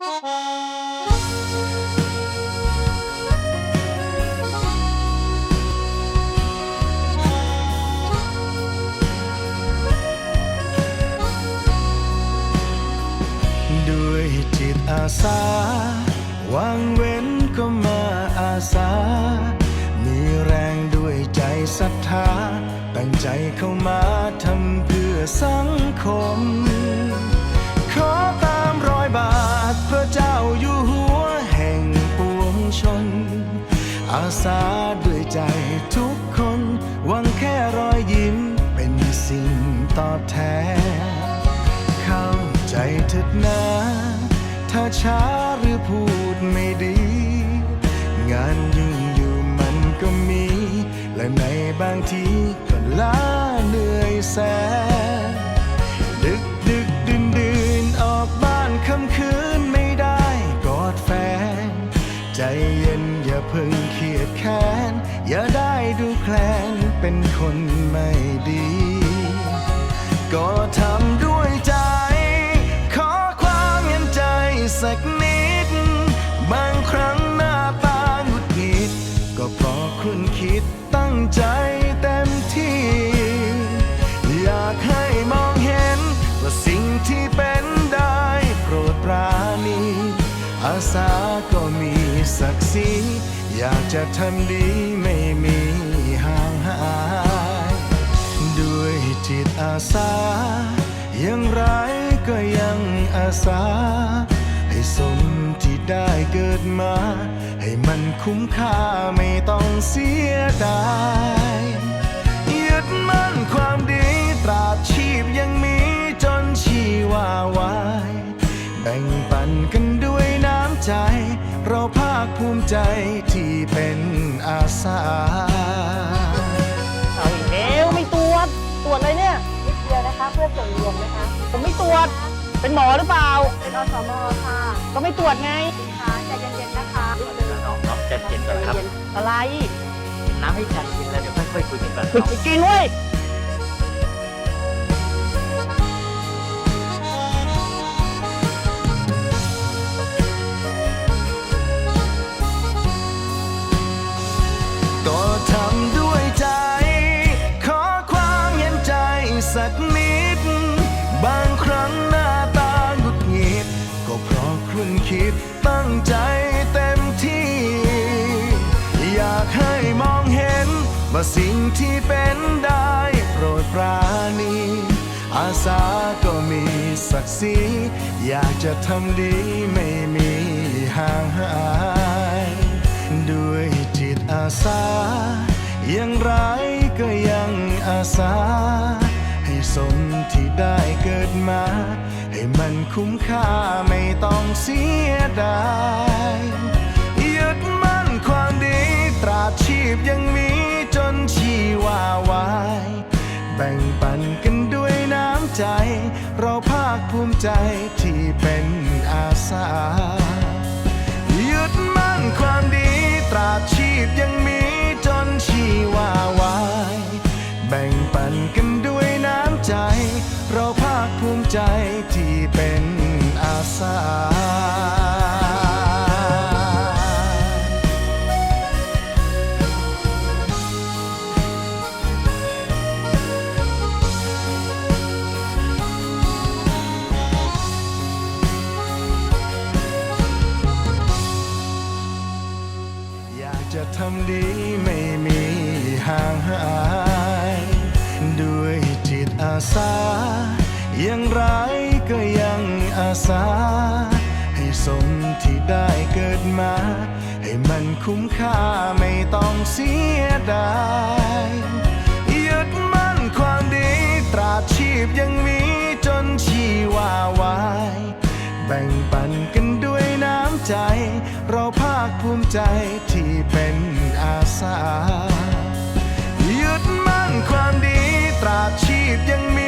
ด้วยจิตอาสาวางเว้นก็มาอาสา มีแรงด้วยใจศรัทธา ตั้งใจเข้ามาทำเพื่อสังคม ตอบแทน เข้าใจเถิดนะถ้าช้าหรือพูดไม่ดี งานยุ่งอยู่มันก็มี และในบางทีก็ล้าเหนื่อยแสนดึกดึกดื่นดื่นออกบ้านค่ำคืนไม่ได้กอดแฟน ใจเย็นอย่าเพิ่งเครียดแค้น อย่าได้ดูแคลนเป็นคนไม่ดี ก็ทำด้วยใจ ขอความเห็นใจสักนิด บางครั้งหน้าตาหงุดหงิด ก็เพราะคุณคิดตั้งใจเต็มที่ อยากให้มองเห็น ว่าสิ่งที่เป็นได้โปรดปราณี อาสาก็มีศักดิ์ศรีอยากจะทำดี สาย่างไรก็ยังอาสา ให้สมที่ได้เกิดมา ให้มันคุ้มค่าไม่ต้องเสียดายยึดมั่นความดีตราบชีพยังมีจนชีวาวายแบ่งปันกันด้วยน้ำใจ เราภาคภูมิใจที่เป็นอาสา รวจ เป็นหมอหรือเปล่า เป็นอสมค่ะก็ไม่ตรวจไงค่ะใจเย็นๆนะคะน้องน้องใจเย็นก่อนนะครับ อะไร กินน้ำให้ชันกินแล้วเดี๋ยวค่อยๆคุยกันก่อนฝึกกินเว้ย เพราะคุณคิดตั้งใจเต็มที่ อยากให้มองเห็นว่าสิ่งที่เป็นได้โปรดปราณี อาสาก็มีศักดิ์ศรีอยากจะทำดีไม่มีห่างหาย ด้วยจิตอาสาอย่างไรก็ยังอาสา มที่ได้เกิดมา ให้มันคุ้มค่าไม่ต้องเสียดายยึดมั่นความดีตราบชีพยังมีจนชีวาวาย แบ่งปันกันด้วยน้ำใจ เราภาคภูมิใจที่เป็นอาสายึดมั่นความดีตราบชีพยัง สาอยากจะทำดีไม่มีห่างหาย ด้วยจิตอาสาอย่างไรก็ยังอาสา สมที่ได้เกิดมา ให้มันคุ้มค่าไม่ต้องเสียดายยึดมั่นความดีตราบชีพยังมีจนชีวาวาย แบ่งปันกันด้วยน้ำใจ เราภาคภูมิใจที่เป็นอาสายึดมั่นความดีตราบชีพยังมี